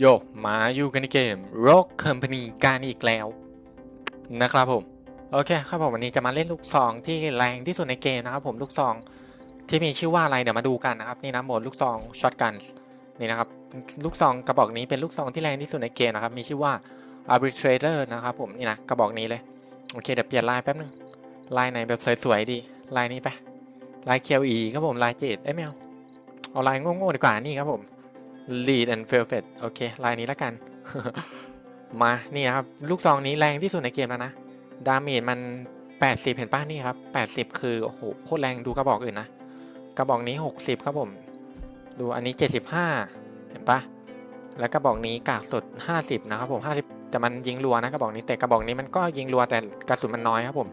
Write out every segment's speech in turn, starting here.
โยมาอยู่กันในเกม Rock Company กันอีกแล้ว นะครับผม โอเคครับผมวันนี้จะมาเล่นลูกซองที่แรงที่สุดในเกมนะครับผมลูกซองที่มีชื่อว่าอะไรเดี๋ยวมาดูกันนะครับนี่นะโหมดลูกซองช็อตกันนี่นะครับลูกซองกระบอกนี้เป็นลูกซองที่แรงที่สุดในเกมนะครับมีชื่อว่า Arbitrator นะครับผมนี่นะกระบอกนี้เลยโอเคเดี๋ยวเปลี่ยนลายแป๊บนึงลายไหนแบบสวยๆดีลายนี้ไปลายเคียวอีครับผมลายเจดเอ้ยไม่เอาเอาลายโง่ๆดีกว่านี่ครับผม lead and velvet โอเคลายนี้แล้วกัน มานี่ครับ ลูกซองนี้แรงที่สุดในเกมแล้วนะ ดาเมจมัน 80 เห็นป้ะนี่ครับ 80 คือ โอ้โห โคตรแรงดูกระบอกอื่นนะ กระบอกนี้ 60 ครับผม ดูอันนี้ 75 เห็นปะแล้วกระบอกนี้กากสุด 50 นะครับผม 50 แต่มันยิงรัวนะกระบอกนี้แต่กระบอกนี้มันก็ยิงรัวแต่กระสุนมันน้อยครับผม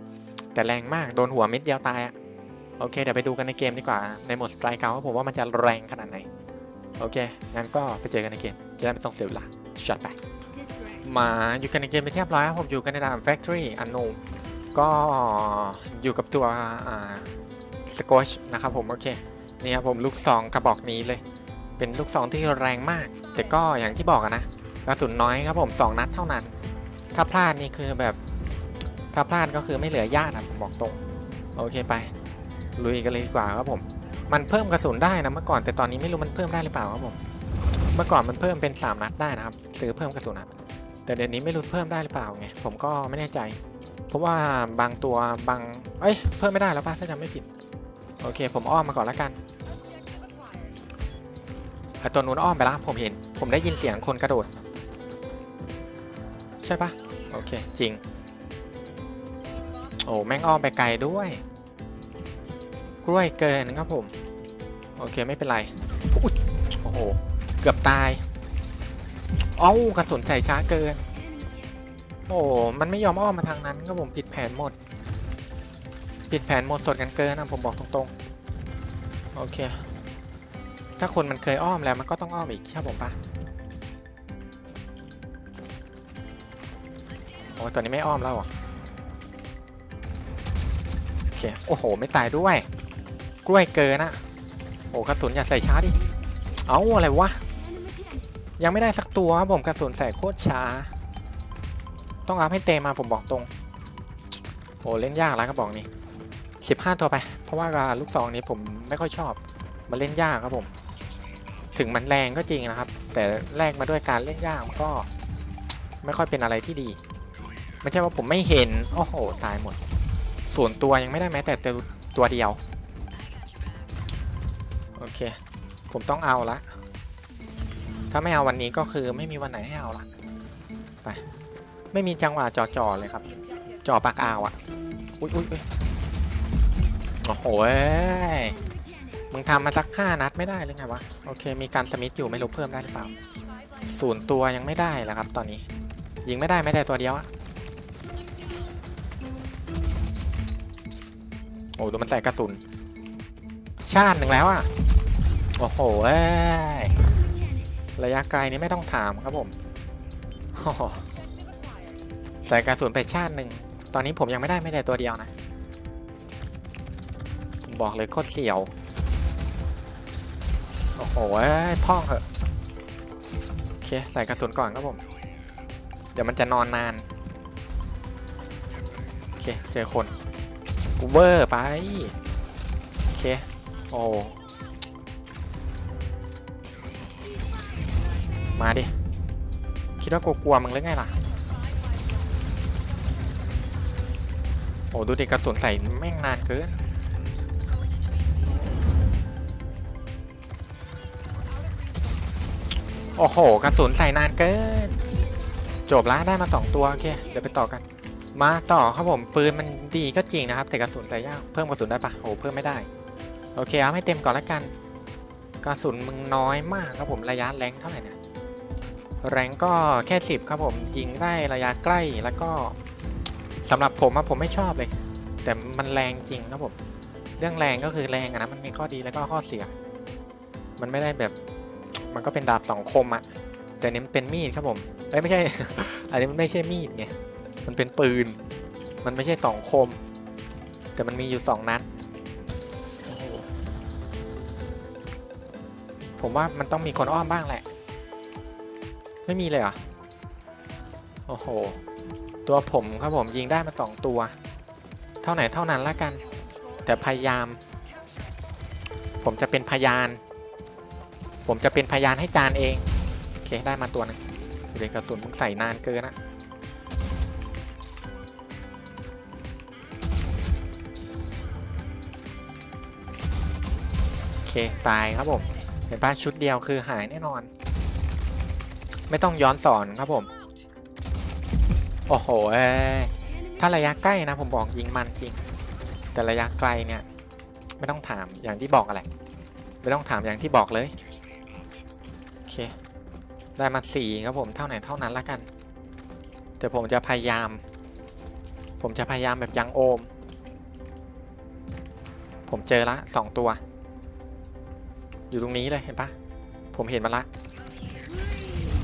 แต่แรงมากโดนหัวเม็ดเดียวตายอะโอเคเดี๋ยวไปดูกันในเกมดีกว่าในโหมดสไตร์เกาว่าผมว่ามันจะแรงขนาดไหน โอเค งั้นก็ไปเจอกันในเกม จะได้ไม่ต้องเสียเวลาชัดไป มาอยู่กันในเกมไปเรียบร้อยครับผมอยู่กันในด่าน Factory อันโนก็อยู่กับตัวอ่าสกอชนะครับผม โอเค นี่ครับผมลูกซองกระบอกนี้เลย เป็นลูกซองที่แรงมาก แต่ก็อย่างที่บอกอะนะกระสุนน้อยครับผม 2 นัดเท่านั้น ถ้าพลาดนี่คือแบบ ถ้าพลาดก็คือไม่เหลือญาตินะผมบอกตรง โอเคไป ลุยกันเลยดีกว่าครับผม มันเพิ่มกระสุนได้นะเมื่อก่อนแต่ตอนนี้ไม่รู้มันเพิ่มได้หรือเปล่าครับผม เมื่อก่อนมันเพิ่มเป็น 3 นัดได้นะครับ ซื้อเพิ่มกระสุนนะแต่เดี๋ยวนี้ไม่รู้เพิ่มได้หรือเปล่าไงผมก็ไม่แน่ใจ เพราะว่าบางตัวบางเอ้ยเพิ่มไม่ได้แล้วป่ะถ้าจำไม่ผิด โอเค ผมอ้อมมาก่อนแล้วกันไอตัวนู้นอ้อมไปแล้วผมเห็น ผมได้ยินเสียงคนกระโดด ใช่ปะโอเคจริง โอ้แม่งอ้อมไปไกลด้วย กล้วยเกินครับผม โอเคไม่เป็นไรอุ๊ยโอ้โห เกือบตายเอ้ากระสุนใส่ช้าเกิน โอ้มันไม่ยอมอ้อมมาทางนั้นครับผมผิดแผนหมด ผิดแผนหมดสดกันเกินนะผมบอกตรงๆ โอเค ถ้าคนมันเคยอ้อมแล้วมันก็ต้องอ้อมอีกใช่ผมปะโอ้ตัวนี้ไม่อ้อมแล้วเหรอโอเค โอ้โห ไม่ตายด้วย กล้วยเกินอะโอ้กระสุนอย่าใส่ช้าดิ เอาอะไรวะ ยังไม่ได้สักตัวครับผมกระสุนใส่โคตรช้า ต้องอัพให้เต็มมาผมบอกตรง โอ้เล่นยากแล้วกระบอกนี้15ตัวไป เพราะว่าลูกซองนี้ผมไม่ค่อยชอบ มันเล่นยากครับผม ถึงมันแรงก็จริงนะครับ แต่แลกมาด้วยการเล่นยากมันก็ ไม่ค่อยเป็นอะไรที่ดี ไม่ใช่ว่าผมไม่เห็น โอ้โห ตายหมด ส่วนตัวยังไม่ได้แม้แต่ตัวตัวเดียว อเค ผมต้องเอาละ ถ้าไม่เอาวันนี้ก็คือไม่มีวันไหนให้เอาละไป ไม่มีจังหวะจ่อๆเลยครับ จ่อปากอ่าวอะอุ้ยอุ้ยอุ้ยโอ้โหเอ้ยมึงทำมาสักห้านัดไม่ได้หรือไงวะ โอเค มีการสมิธอยู่ไม่รู้เพิ่มได้หรือเปล่าศูนย์ตัวยังไม่ได้แล้วครับ ตอนนี้ ยิงไม่ได้ไม่ได้ตัวเดียวอะโอ้ดูมันใส่กระสุน ชาติหนึ่งแล้วอะ โอ้โห้ระยะไกลนี้ไม่ต้องถามครับผมใส่กระสุนไปชาติหนึ่ง ตอนนี้ผมยังไม่ได้ไม่แต่ตัวเดียวนะ ผมบอกเลยโคตรเสียว โอ้โหเอ้ยพ่องเหอะ โอเค ใส่กระสุนก่อนครับผม เดี๋ยวมันจะนอนนาน โอเค เจอคน กูเวอร์ไป โอเค โอ้ มาดิ คิดว่ากลัวๆมึงหรือไงล่ะ โอ้ดูดิกระสุนใส่แม่งนานเกินโอ้โห กระสุนใส่นานเกิน จบแล้วได้มาสองตัวโอเค เดี๋ยวไปต่อกัน มาต่อครับผมปืนมันดีก็จริงนะครับ แต่กระสุนใส่ยาก เพิ่มกระสุนได้ปะโอ้เพิ่มไม่ได้ โอเคเอาให้เต็มก่อนแล้วกัน กระสุนมึงน้อยมากครับผมระยะแรงเท่าไหร่เนี่ย แรงก็แค่สิบครับผมยิงได้ระยะใกล้แล้วก็สำหรับผมอะผมไม่ชอบเลย แต่มันแรงจริงครับผม เรื่องแรงก็คือแรงอะนะมันมีข้อดีแล้วก็ข้อเสีย มันไม่ได้แบบมันก็เป็นดาบสองคมอะแต่นี้มันเป็นมีดครับผมเอ้ยไม่ใช่ อันนี้มันไม่ใช่มีดไงมันเป็นปืน มันไม่ใช่สองคม แต่มันมีอยู่สองนัดผมว่ามันต้องมีคนอ้อมบ้างแหละ ไม่มีเลยเหรอ โอ้โห ตัวผมครับผมยิงได้มาสองตัว เท่าไหนเท่านั้นละกัน แต่พยายาม ผมจะเป็นพยาน ผมจะเป็นพยานให้จานเอง โอเค ได้มาตัวหนึงเด็กกระสุนมึงใส่นานเกินนะโอเค ตายครับผม เห็นป่ะชุดเดียวคือหายแน่นอน ไม่ต้องย้อนสอนครับผม โอ้โหเอ้ถ้าระยะใกล้นะผมบอกยิงมันจริง แต่ระยะไกลเนี่ย ไม่ต้องถามอย่างที่บอกอะไร ไม่ต้องถามอย่างที่บอกเลย โอเค ได้มาสี่ครับผมเท่าไหนเท่านั้นละกัน แต่ผมจะพยายาม ผมจะพยายามแบบยังโอม ผมเจอละสองตัว อยู่ตรงนี้เลยเห็นปะผมเห็นมันละ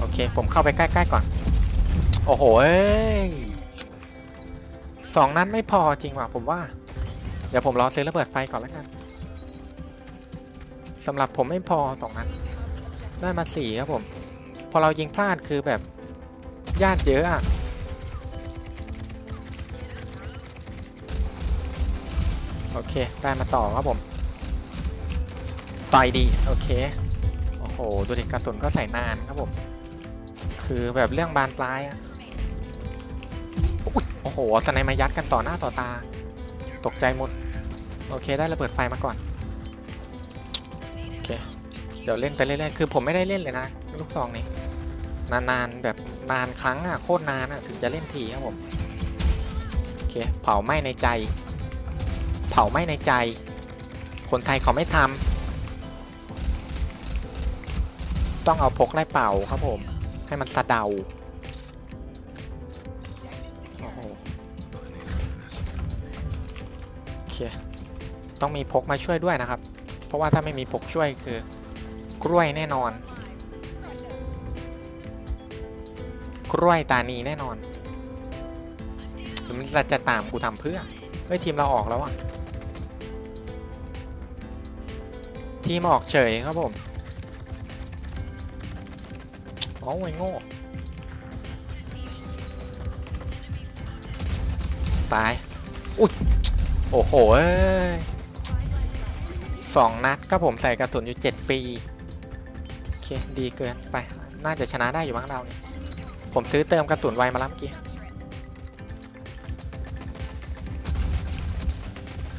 โอเค ผมเข้าไปใกล้ๆก่อน โอ้โห้สองนั้นไม่พอจริงว่ะผมว่า เดี๋ยวผมรอซื้อระเบิดไฟก่อนแล้วกันสำหรับผมไม่พอสองนั้น ได้มาสี่ครับผม พอเรายิงพลาดคือแบบญาติเยอะอะโอเค ได้มาต่อครับผมต่อยดี โอเค โอ้โห ดูดิกระสุนก็ใส่นานครับผม คือแบบเรื่องบานปลายอะโอ้โหสไนมายัดกันต่อหน้าต่อตา ตกใจหมด โอเคได้ระเบิดไฟมาก่อน โอเค เดี๋ยวเล่นไปเรื่อยๆ คือผมไม่ได้เล่นเลยนะ ลูกซองนี้นานๆแบบนานครั้งอะโคตรนานอะถึงจะเล่นทีครับผม โอเค เผาไหม้ในใจ เผาไหม้ในใจ คนไทยเขาไม่ทำต้องเอาพกไล่เป่าครับผม ให้มันสะเดาโอ้โหโอเคต้องมีพกมาช่วยด้วยนะครับ เพราะว่าถ้าไม่มีพกช่วยคือกล้วยแน่นอน กล้วยตานีแน่นอนหรือมันจะจะตามกูทำเพื่อเฮ้ยทีมเราออกแล้วอะทีมออกเฉยครับผม โอ้ยโง่ตาย อุ้ย โอ้โห้สองนัดก็ผมใส่กระสุนอยู่7ปี โอเค ดีเกินไป น่าจะชนะได้อยู่บ้างเราเนี่ย ผมซื้อเติมกระสุนไวมาแล้วเมื่อกี้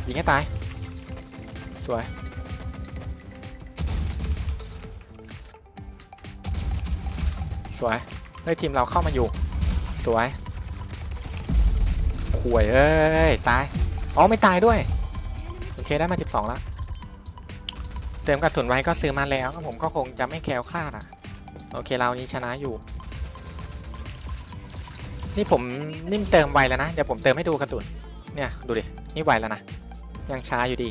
ยิงให้ตาย สวย สวยเฮ้ยทีมเราเข้ามาอยู่ สวยขวยเอ้ยตายอ๋อไม่ตายด้วยโอเคได้มา 12 แล้ว เติมกระสุนไว้ก็ซื้อมาแล้วผมก็คงจะไม่แคล้วคลาดอะ โอเคเรานี้ชนะอยู่ นี่ผมนิ่มเติมไวแล้วนะ เดี๋ยวผมเติมให้ดูกระสุน เนี่ยดูดินี่ไวแล้วนะ ยังช้าอยู่ดี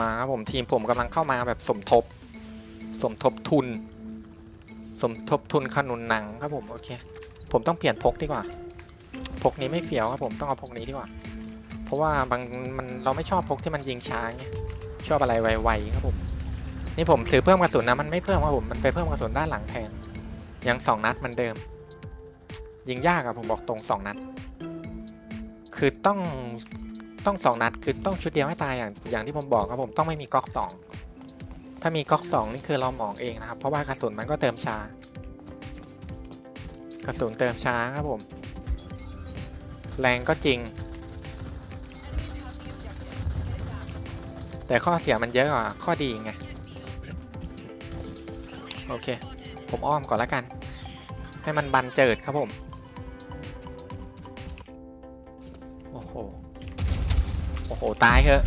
มาผมทีมผมกำลังเข้ามาแบบสมทบ สมทบทุน สมทบทุนขนุนหนังครับผมโอเค ผมต้องเปลี่ยนพกดีกว่า พกนี้ไม่เฟี้ยวครับผมต้องเอาพกนี้ดีกว่า เพราะว่าบางมันเราไม่ชอบพกที่มันยิงช้าไงชอบอะไรไวๆครับผมนี่ผมซื้อเพิ่มกระสุนนะมันไม่เพิ่มครับผมมันไปเพิ่มกระสุนด้านหลังแทนยังสองนัดเหมันเดิม ยิงยากอะผมบอกตรงสองนัด คือต้องต้องสองนัดคือต้องชุดเดียวให้ตายอย่างอย่างที่ผมบอกครับผมต้องไม่มีก๊อกสอง ถ้ามีก๊อกสองนี่คือเราหมองเองนะครับ เพราะว่ากระสุนมันก็เติมช้า กระสุนเติมช้าครับผม แรงก็จริง แต่ข้อเสียมันเยอะกว่าข้อดีไง โอเค ผมอ้อมก่อนล้วกัน ให้มันบันเจิดครับผม โอ้โห โอ้โห ตายเถอะ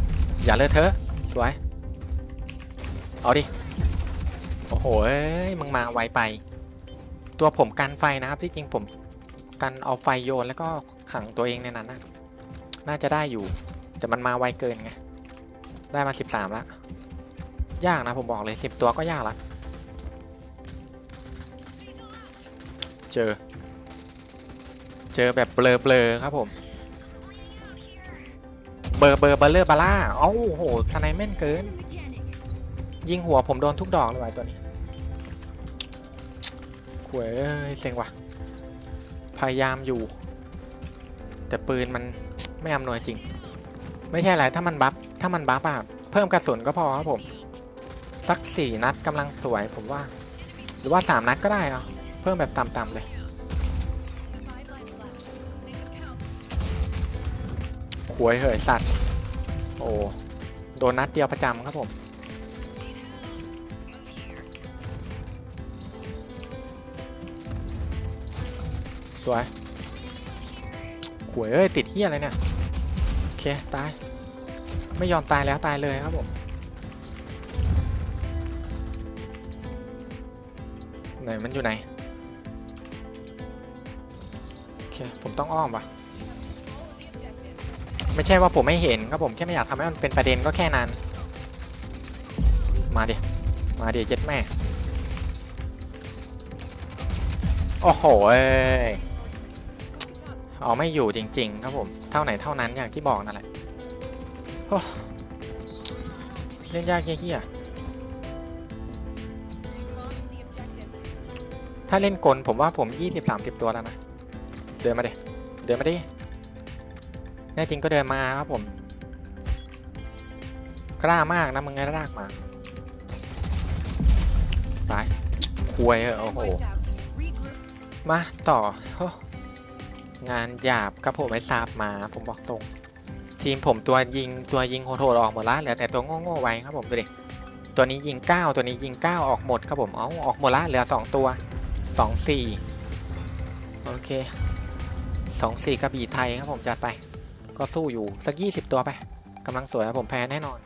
อย่าเลอะเทอะ สวย เอาดิ โอ้โหมึงมาไวไป ตัวผมกันไฟนะครับที่จริงผมกันเอาไฟโยนแล้วก็ขังตัวเองในนั้นนะน่าจะได้อยู่ แต่มันมาไวเกินไง ได้มา 13แล้ว ยากนะผมบอกเลย 10 ตัวก็ยากละเจอ เจอแบบเบลอเบลอๆครับผม เบอร์เบอร์เบลเลอร์บาร่าเอ้าโหสไนแม่นเกิน ยิงหัวผมโดนทุกดอกเลยว่ะตัวนี้หวยเซ็งว่ะ พยายามอยู่ แต่ปืนมันไม่อำนวยจริง ไม่ใช่อะไรถ้ามันบัฟถ้ามันบัฟอะเพิ่มกระสุนก็พอครับผม สักสี่นัดกำลังสวยผมว่า หรือว่าสามนัดก็ได้เอาเพิ่มแบบต่ำๆเลยหวยเหยสัตว์ โอ้โดนนัดเดียวประจำครับผม วยหวยเอ้ย ติดเฮียอะไรเนี่ย โอเค ตาย ไม่ยอมตายแล้วตายเลยครับผม ไหน มันอยู่ไหน โอเค ผมต้องอ้อมปะไม่ใช่ว่าผมไม่เห็นครับผมแค่ไม่อยากทำให้มันเป็นประเด็นก็แค่นั้น มาเดิมาเดิเจ็ดแม่ โอ้โหเอ้ย เอาไม่อยู่จริง ๆ ครับผม เท่าไหนเท่านั้นอย่างที่บอกนั่นแหละเล่นยากเฮี้ยถ้าเล่นกลผมว่าผม 20-30 ตัวแล้วนะ เดินมาดิ เดินมาดิ แน่จริงก็เดินมาครับผม กล้ามากนะมึงไงรากมา ตายควยเออโอ้โห มาต่ออ งานหยาบครับผมไอ้สาบมา ผมบอกตรง ทีมผมตัวยิงตัวยิงโหดๆออกหมดละเหลือแต่ตัวโง่ๆไว้ครับผมดูดิตัวนี้ยิง 9 ตัวนี้ยิง 9 ออกหมดครับผมเอาออกหมดละเหลือ 2 ตัว 2 4 โอเค 2 4กระบี่ไทยครับผมจัดไป ก็สู้อยู่สัก 20 ตัวไปกำลังสวยครับผมแพ้แน่นอน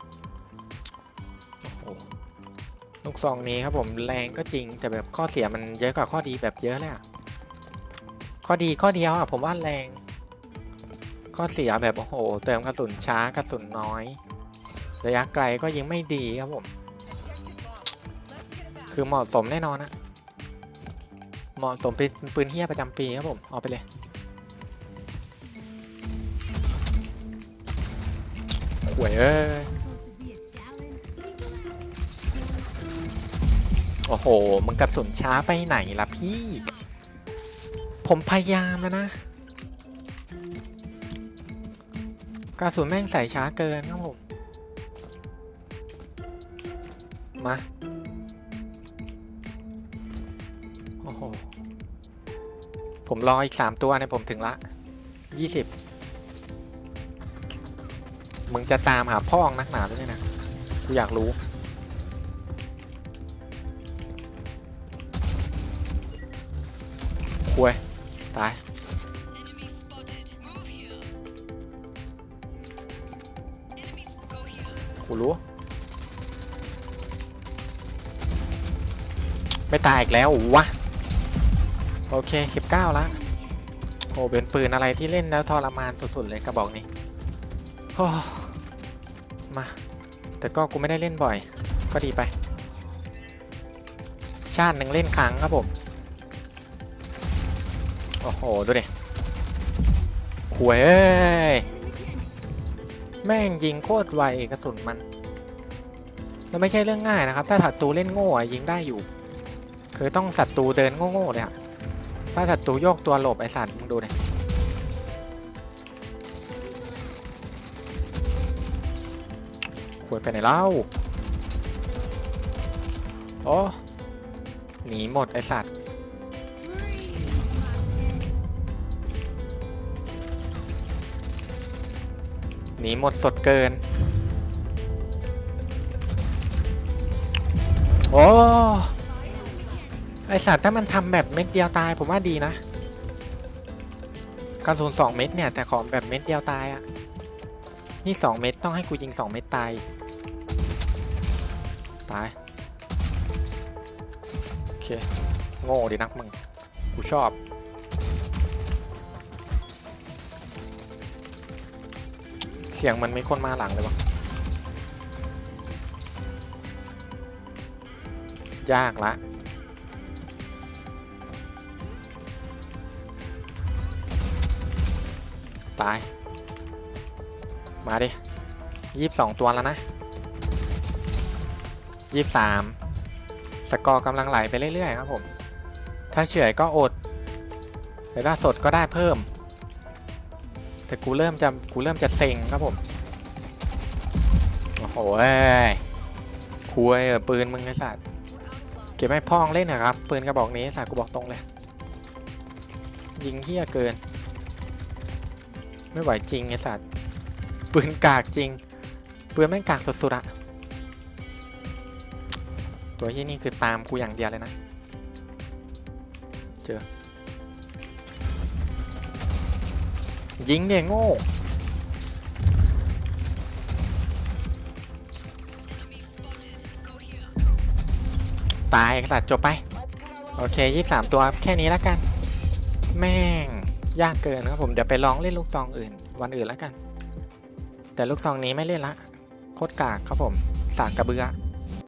ลูกซองนี้ครับผมแรงก็จริงแต่แบบข้อเสียมันเยอะกว่าข้อดีแบบเยอะเลยอะ ข้อดีข้อเดียวอะผมว่าแรง ข้อเสียแบบโอ้โห เติมกระสุนช้ากระสุนน้อย ระยะไกลก็ยิงไม่ดีครับผม คือเหมาะสมแน่นอนนะเหมาะสมเป็นปืนเฮียประจำปีครับผม เอาไปเลย หวยเอ้ย โอ้โหมึงกระสุนช้าไปไหนล่ะพี่ ผมพยายามแล้วนะกระสุนแม่งใส่ช้าเกินครับผม มา โอ้โห ผมรออีกสามตัวเนี่ยผมถึงละยี่สิบมึงจะตามหาพ่องนักหนาด้วยนะ กูอยากรู้ ควย ตาย กูรู้ ไม่ตายอีกแล้ววะ โอเค 19 ละโอ้เป็นปืนอะไรที่เล่นแล้วทรมานสุดๆเลยกระบอกนี้โอ้มา แต่ก็กูไม่ได้เล่นบ่อย ก็ดีไป ชาติหนึ่งเล่นครั้งครับผม โอ้โห ดูดิขวยเอ้ยแม่งยิงโคตรไวกระสุนมันแล้วไม่ใช่เรื่องง่ายนะครับ ถ้าศัตรูเล่นโง่อยิงได้อยู่ คือต้องศัตรูเดินโง่ๆเลยอะถ้าศัตรูโยกตัวหลบไอสัตว์มึงดูดิควรไปไหนเล่าโอ้หนีหมดไอสัตว์ หนีหมดสดเกิน โอ้ไอสัตว์ถ้ามันทำแบบเม็ดเดียวตายผมว่าดีนะกระสุนสองเม็ดเนี่ยแต่ของแบบเม็ดเดียวตายอะนี่สองเม็ดต้องให้กูยิงสองเม็ดตายตายโอเคโง่ดีนักมึงกูชอบ เสียงมันมีคนมาหลังเลยวะยากละตาย มาดิยี่สิบสองตัวแล้วนะยี่สิบสามสกอร์กำลังไหลไปเรื่อยๆครับผม ถ้าเฉอยก็อดแต่ถ้าสดก็ได้เพิ่ม แต่กูเริ่มจะกูเริ่มจะเซ็งครับผม โอ้โหเอ้ยคุยเออปืนมึงไอ้สัตว์เก็บให้พ่องเล่นนะครับ ปืนกระบอกนี้ไอ้สัตว์กูบอกตรงเลย ยิงเฮี้ยเกิน ไม่ไหวจริงไอ้สัตว์ปืนกากจริง ปืนแม่งกากสุดๆอะตัวที่นี่คือตามกูอย่างเดียวเลยนะ เจอ ยิงเนี่ยโง่ตายสัตว์จบไป โอเคยี่สามตัวแค่นี้แล้วกัน แม่ง ยากเกินครับผม เดี๋ยวไปลองเล่นลูกซองอื่น วันอื่นแล้วกัน แต่ลูกซองนี้ไม่เล่นละ โคตรกากครับผม สากกระเบือ